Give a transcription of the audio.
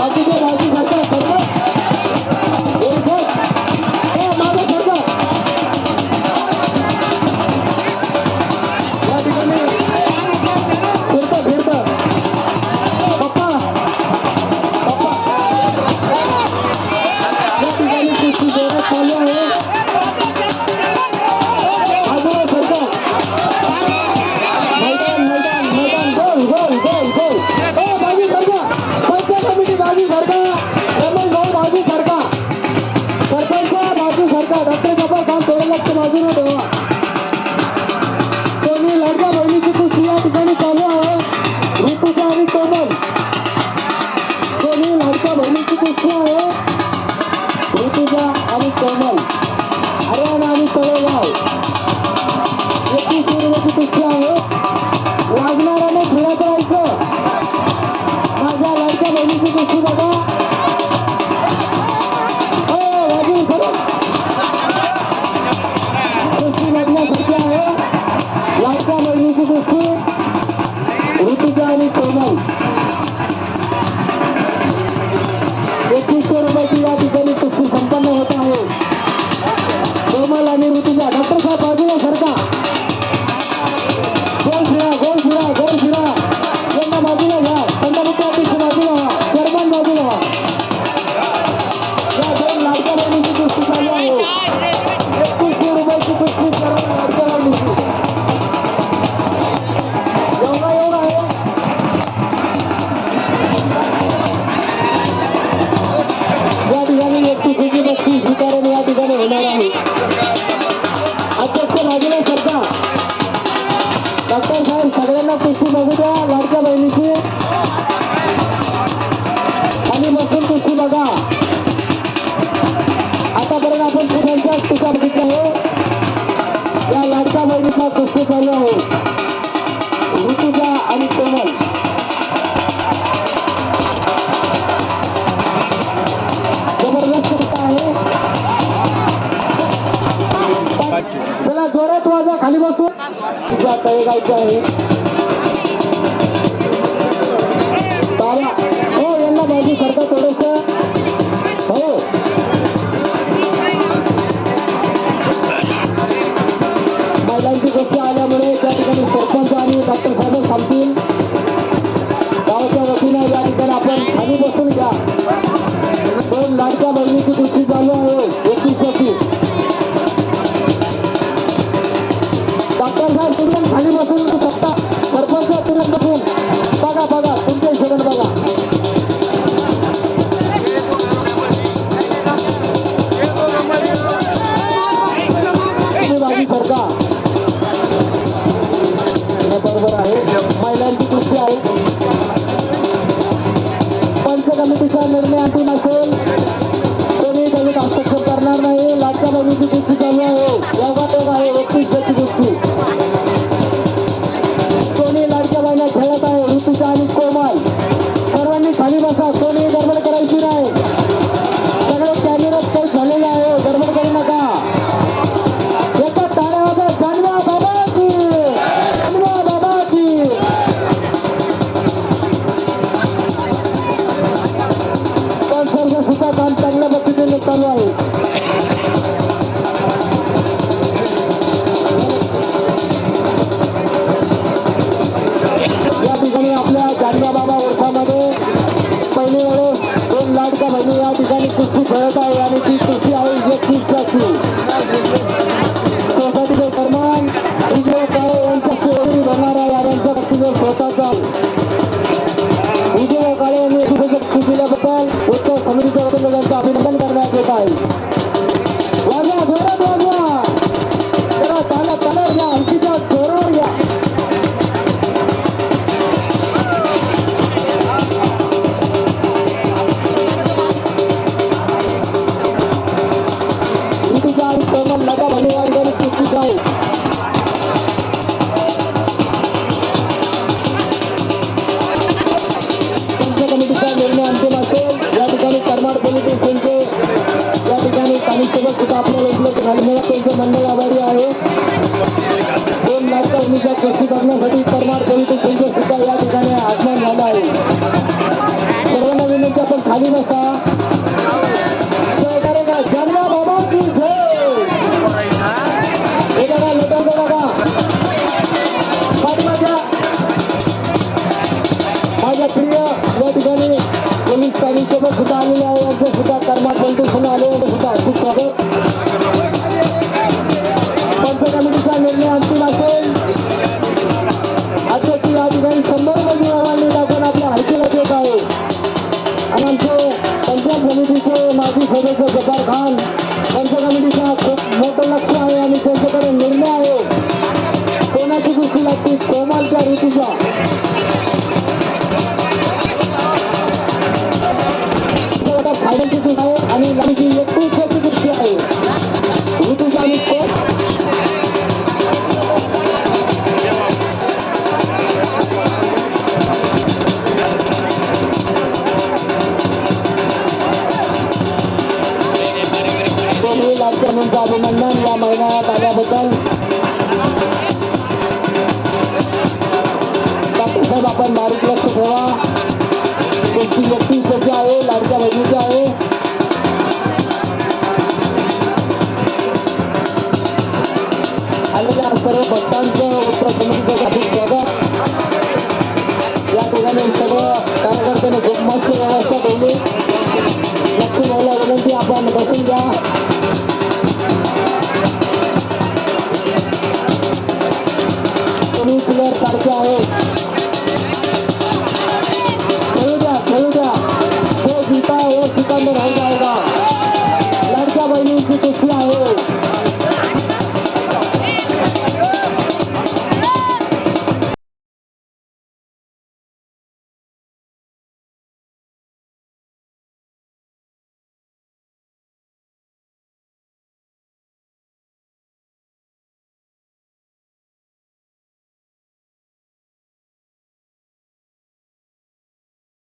বাকিদের बाजूला ठेवा कोणी लाडक्या बहिणीची कुस्ती या ठिकाणी चालू आहे ऋतुका आणि कोमल कोणी लाडक्या बहिणीची कुस्ती आहे ऋतुजा आणि कोमल हरियाणा आणि तळेगाव एकवीस रुपयाची कुस्ती बघा. आतापर्यंत आपण सगळ्यांच्या टीका बघितल्या आहे. या लाडका बहिणीचा कुस्ती चालू आहे. ऋतुजा आणि कोमल. जबरदस्त आहे. त्याला जोरात वाजा खाली बसून. तुझ्या तळेगावचं आहे. आपण खाली बसून घ्या. पण लाडक्या बहिणीची गोष्टी चालू आहे. एकवीस डॉक्टर साहेब तुम्ही खाली बसून शकता सरपंच तुम्ही कमिटीचा निर्णय अंतिम असेल. कोणी त्याचे हस्तक्षेप करणार नाही. लाटका बघितली आहे. योगायोग आहे एकतीस ठिकाणी कुस्ती आहे आणि ती कुस्ती आहे इलेक्ट्रिकची आहे आणि यांचा बक्षीस स्वतःचा उत्तर समितीच्या वतीने करण्यात येत आहे. महाराष्ट्र मंडळ आघाडी आहे. दोन लाख कर्मीचा कृषी परमार पॉलिटिक संघ सुद्धा या ठिकाणी आगमन झाला आहे. सर्वांना विनंती आपण खाली नसा. सुद्धा आलेले आहे. सुद्धा कर्मात सुद्धा आले सुद्धा खूप स्वागत. माजी सदस्य जब्बार खान पंच कमिटीचा खूप मोठं लक्ष आहे आणि त्यांच्याकडे निर्णय आहे कोणाची गोष्टी लागते कोमालच्या ऋतूचा फायद्याची गोष्ट आहे आणि महिन्यात डॉक्टर साहेब आपण बारीक लक्ष ठेवा. तुमची व्यक्ती कशी आहे लाडक्या बहिणीची आहे? आलेल्या सर्व भक्तांचं उत्तर समितीचं अधिक स्वागत. या ठिकाणी सर्व कार्यकर्त्यांनी खूप मस्त व्यवस्था ठेवली. लक्ष्मी भाऊला विनंती आपण बसून द्या primer parcial.